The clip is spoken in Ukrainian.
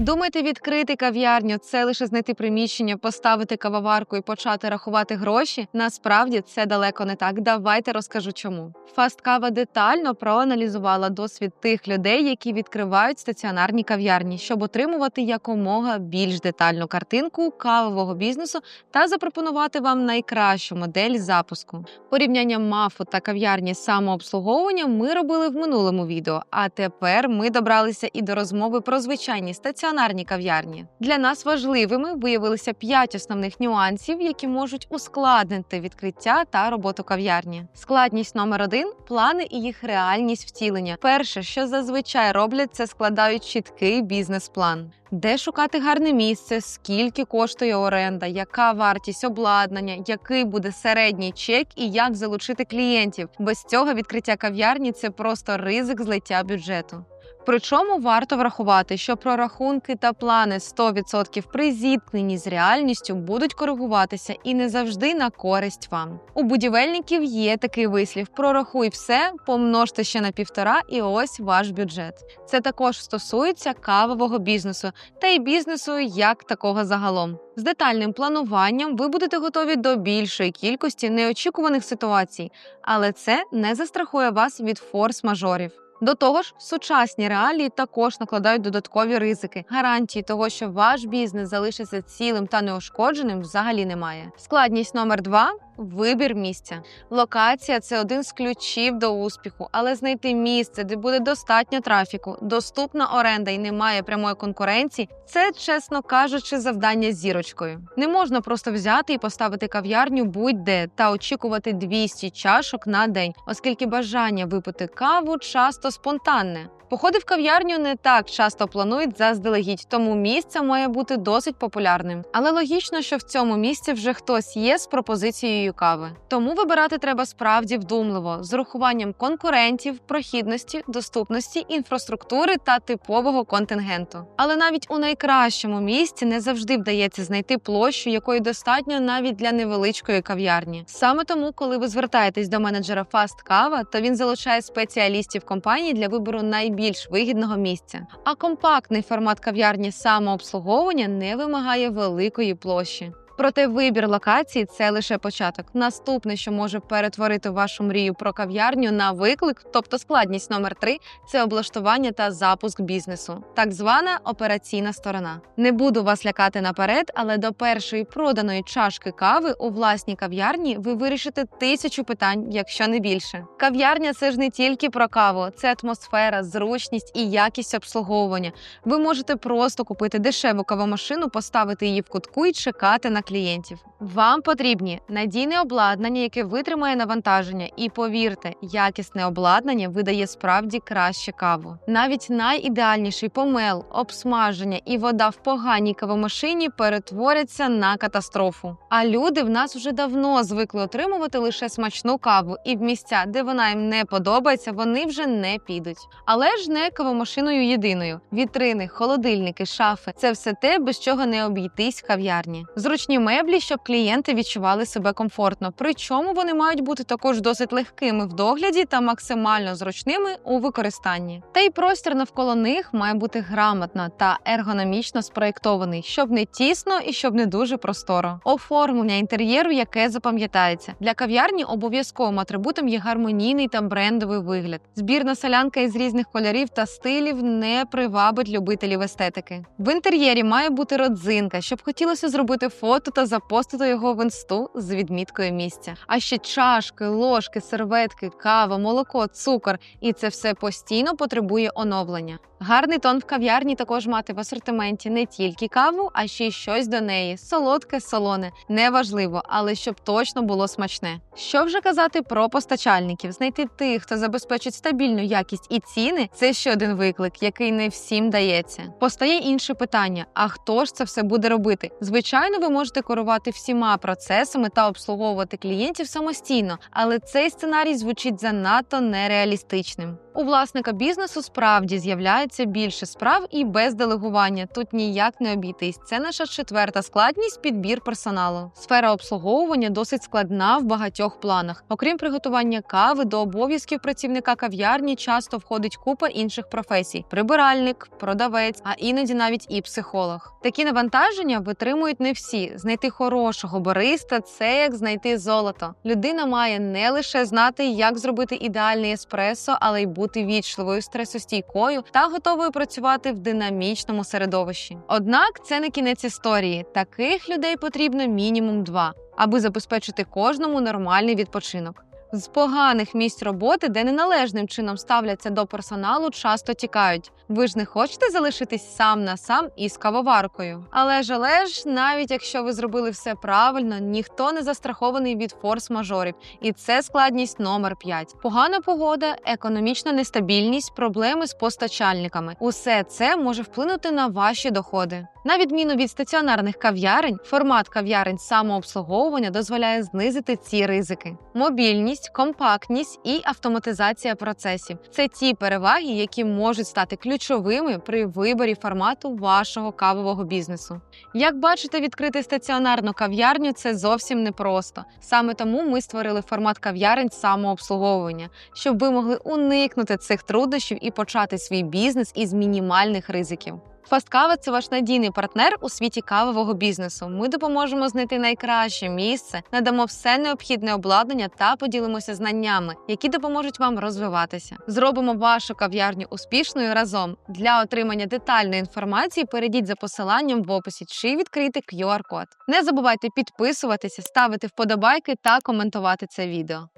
Думаєте, відкрити кав'ярню це лише знайти приміщення, поставити кавоварку і почати рахувати гроші? Насправді це далеко не так. Давайте розкажу чому. Фасткава детально проаналізувала досвід тих людей, які відкривають стаціонарні кав'ярні, щоб отримувати якомога більш детальну картинку кавового бізнесу та запропонувати вам найкращу модель запуску. Порівняння мафу та кав'ярні самообслуговування ми робили в минулому відео. А тепер ми добралися і до розмови про звичайні стаціонарні кав'ярні. Для нас важливими виявилися п'ять основних нюансів, які можуть ускладнити відкриття та роботу кав'ярні. Складність номер один плани і їх реальність втілення. Перше, що зазвичай роблять, це складають чіткий бізнес-план. Де шукати гарне місце, скільки коштує оренда, яка вартість обладнання, який буде середній чек і як залучити клієнтів. Без цього відкриття кав'ярні це просто ризик злиття бюджету. Причому варто врахувати, що прорахунки та плани 100% при зіткненні з реальністю будуть коригуватися і не завжди на користь вам. У будівельників є такий вислів: прорахуй все, помножте ще на півтора, і ось ваш бюджет. Це також стосується кавового бізнесу та й бізнесу як такого загалом. З детальним плануванням ви будете готові до більшої кількості неочікуваних ситуацій, але це не застрахує вас від форс-мажорів. До того ж, сучасні реалії також накладають додаткові ризики. Гарантії того, що ваш бізнес залишиться цілим та неушкодженим, взагалі немає. Складність номер два. Вибір місця. Локація це один з ключів до успіху, але знайти місце, де буде достатньо трафіку, доступна оренда і немає прямої конкуренції, це, чесно кажучи, завдання зірочкою. Не можна просто взяти і поставити кав'ярню будь-де та очікувати 200 чашок на день, оскільки бажання випити каву часто спонтанне. Походи в кав'ярню не так часто планують заздалегідь, тому місце має бути досить популярним. Але логічно, що в цьому місці вже хтось є з пропозицією кави. Тому вибирати треба справді вдумливо, з урахуванням конкурентів, прохідності, доступності, інфраструктури та типового контингенту. Але навіть у найкращому місці не завжди вдається знайти площу, якої достатньо навіть для невеличкої кав'ярні. Саме тому, коли ви звертаєтесь до менеджера Fast Кава, то він залучає спеціалістів компанії для вибору найбільш вигідного місця. А компактний формат кав'ярні самообслуговування не вимагає великої площі. Проте вибір локації це лише початок. Наступне, що може перетворити вашу мрію про кав'ярню на виклик, тобто складність номер три це облаштування та запуск бізнесу, так звана операційна сторона. Не буду вас лякати наперед, але до першої проданої чашки кави у власній кав'ярні ви вирішите тисячу питань, якщо не більше. Кав'ярня це ж не тільки про каву, це атмосфера, зручність і якість обслуговування. Ви можете просто купити дешеву кавомашину, поставити її в кутку і чекати на клієнтів. Вам потрібні надійне обладнання, яке витримає навантаження, і повірте, якісне обладнання видає справді краще каву. Навіть найідеальніший помел, обсмаження і вода в поганій кавомашині перетворяться на катастрофу. А люди в нас вже давно звикли отримувати лише смачну каву, і в місця, де вона їм не подобається, вони вже не підуть. Але ж не кавомашиною єдиною: вітрини, холодильники, шафи це все те, без чого не обійтись в кав'ярні. Зручні меблі, щоб клієнти відчували себе комфортно. Причому вони мають бути також досить легкими в догляді та максимально зручними у використанні. Та й простір навколо них має бути грамотно та ергономічно спроєктований, щоб не тісно і щоб не дуже просторо. Оформлення інтер'єру, яке запам'ятається для кав'ярні, обов'язковим атрибутом є гармонійний та брендовий вигляд. Збірна солянка із різних кольорів та стилів не привабить любителів естетики. В інтер'єрі має бути родзинка, щоб хотілося зробити фото та запостити його в інсту з відміткою місця. А ще чашки, ложки, серветки, кава, молоко, цукор, і це все постійно потребує оновлення. Гарний тон в кав'ярні також мати в асортименті не тільки каву, а ще й щось до неї: солодке, солоне. Неважливо, але щоб точно було смачне. Що вже казати про постачальників? Знайти тих, хто забезпечить стабільну якість і ціни це ще один виклик, який не всім дається. Постає інше питання: а хто ж це все буде робити? Звичайно, ви можете керувати всіма процесами та обслуговувати клієнтів самостійно, але цей сценарій звучить занадто нереалістичним. У власника бізнесу справді з'являється більше справ і без делегування. Тут ніяк не обійтись. Це наша четверта складність підбір персоналу. Сфера обслуговування досить складна в багатьох планах. Окрім приготування кави, до обов'язків працівника кав'ярні часто входить купа інших професій: прибиральник, продавець, а іноді навіть і психолог. Такі навантаження витримують не всі. Знайти хорошого бариста це як знайти золото. Людина має не лише знати, як зробити ідеальний еспресо, але й бути вічливою, стресостійкою та готовою працювати в динамічному середовищі. Однак це не кінець історії. Таких людей потрібно мінімум два, аби забезпечити кожному нормальний відпочинок. З поганих місць роботи, де неналежним чином ставляться до персоналу, часто тікають. Ви ж не хочете залишитись сам на сам із кавоваркою. Але ж, але ж, навіть якщо ви зробили все правильно, ніхто не застрахований від форс-мажорів, і це складність номер 5. Погана погода, економічна нестабільність, проблеми з постачальниками. Усе це може вплинути на ваші доходи. На відміну від стаціонарних кав'ярень, формат кав'ярень самообслуговування дозволяє знизити ці ризики. Мобільність, компактність і автоматизація процесів це ті переваги, які можуть стати ключовими при виборі формату вашого кавового бізнесу. Як бачите, відкрити стаціонарну кав'ярню це зовсім непросто. Саме тому ми створили формат кав'ярень самообслуговування, щоб ви могли уникнути цих труднощів і почати свій бізнес із мінімальних ризиків. Фасткава це ваш надійний партнер у світі кавового бізнесу. Ми допоможемо знайти найкраще місце, надамо все необхідне обладнання та поділимося знаннями, які допоможуть вам розвиватися. Зробимо вашу кав'ярню успішною разом. Для отримання детальної інформації перейдіть за посиланням в описі чи відкрийте QR-код. Не забувайте підписуватися, ставити вподобайки та коментувати це відео.